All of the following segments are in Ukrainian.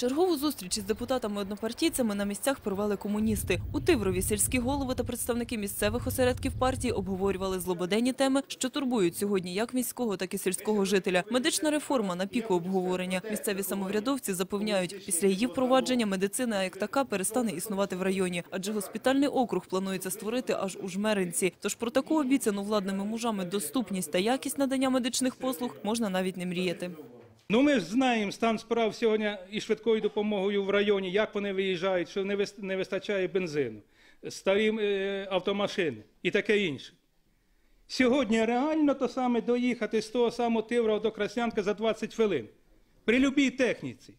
Чергову зустріч із депутатами-однопартійцями на місцях провели комуністи. У Тиврові сільські голови та представники місцевих осередків партії обговорювали злободенні теми, що турбують сьогодні як міського, так і сільського жителя. Медична реформа на піку обговорення. Місцеві самоврядовці запевняють, після її впровадження медицина як така перестане існувати в районі, адже госпітальний округ планується створити аж у Жмеринці. Тож про таку обіцяну владними мужами доступність та якість надання медичних послуг можна навіть не мріяти. Ну ми ж знаємо стан справ сьогодні і швидкою допомогою в районі, як вони виїжджають, що не вистачає бензину, старі е, автомашини і таке інше. Сьогодні реально то саме доїхати з того самого Тивра до Краснянка за 20 хвилин. При любій техніці.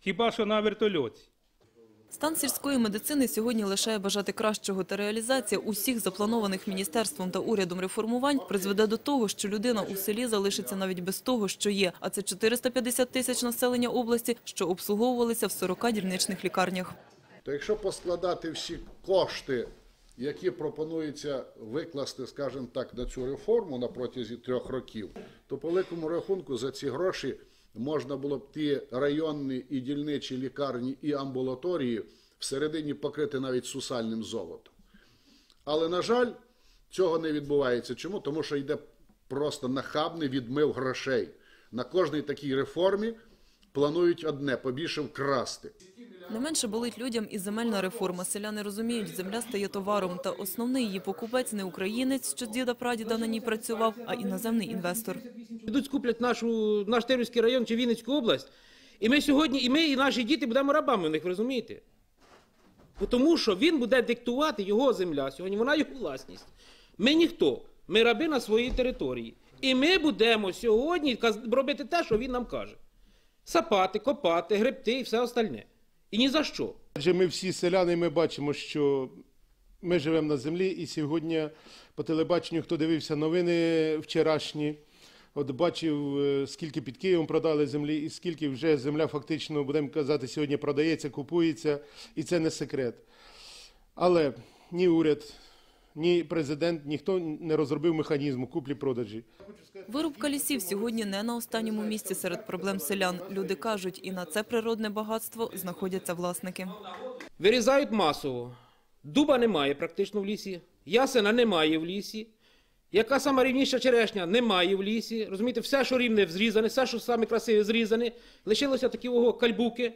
Хіба що на вертольоті. Стан сільської медицини сьогодні лишає бажати кращого, та реалізація усіх запланованих міністерством та урядом реформувань призведе до того, що людина у селі залишиться навіть без того, що є. А це 450 тисяч населення області, що обслуговувалися в 40 дільничних лікарнях. То якщо поскладати всі кошти, які пропонується викласти, скажімо так, на цю реформу на протязі трьох років, то по великому рахунку за ці гроші можна було б ті районні і дільничі лікарні і амбулаторії всередині покрити навіть сусальним золотом. Але, на жаль, цього не відбувається. Чому? Тому що йде просто нахабний відмив грошей. На кожній такій реформі планують одне побільше вкрасти. Не менше болить людям і земельна реформа. Селяни розуміють, земля стає товаром, та основний її покупець не українець, що з діда прадіда на ній працював, а іноземний інвестор. Підуть скуплять нашу, наш Терівський район чи Вінницьку область. І ми сьогодні, і ми, і наші діти будемо рабами в них, ви розумієте? Тому що він буде диктувати його земля сьогодні, вона його власність. Ми ніхто, ми раби на своїй території. І ми будемо сьогодні робити те, що він нам каже: сапати, копати, гребти і все остальне. І ні за що. Адже ми всі селяни, ми бачимо, що ми живемо на землі, і сьогодні по телебаченню, хто дивився новини вчорашні, от бачив, е, скільки під Києвом продали землі, і скільки вже земля фактично, будемо казати, сьогодні продається, купується, і це не секрет. Але ні уряд, ні президент, ніхто не розробив механізму куплі-продажі. Вирубка лісів сьогодні не на останньому місці серед проблем селян. Люди кажуть, і на це природне багатство знаходяться власники. Вирізають масово. Дуба немає практично в лісі, ясена немає в лісі. Яка сама рівніша черешня немає в лісі. Розумієте, все, що рівне, зрізане, все, що саме красиве, зрізане. Лишилося такі ого кальбуки.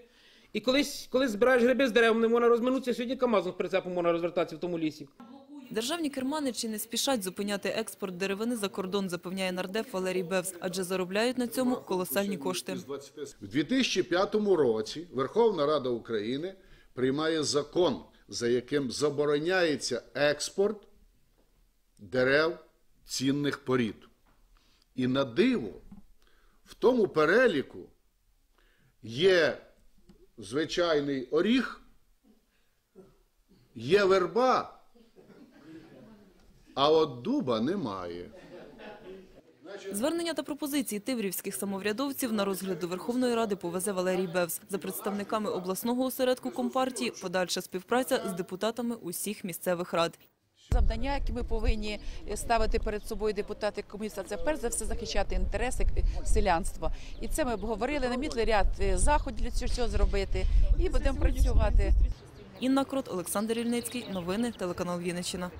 І колись, коли збираєш гриби з дерев, не можна розминутися, сьогодні камазом з прицепом можна розвертатися в тому лісі. Державні керманичі не спішать зупиняти експорт деревини за кордон, запевняє нардеп Валерій Бевс, адже заробляють на цьому колосальні кошти. В 2005 році Верховна Рада України приймає закон, за яким забороняється експорт дерев цінних порід. І на диво, в тому переліку є звичайний оріг, є верба, а от дуба немає. Звернення та пропозиції тиврівських самоврядовців на розгляд до Верховної Ради повезе Валерій Бевс. За представниками обласного осередку Компартії подальша співпраця з депутатами усіх місцевих рад. Завдання, які ми повинні ставити перед собою депутати комісії, це перш за все захищати інтереси селянства. І це ми обговорили, намітили ряд е, заходів для цього зробити і будемо працювати. Інна Крот, Олександр Ільницький. Новини телеканал Вінниччина.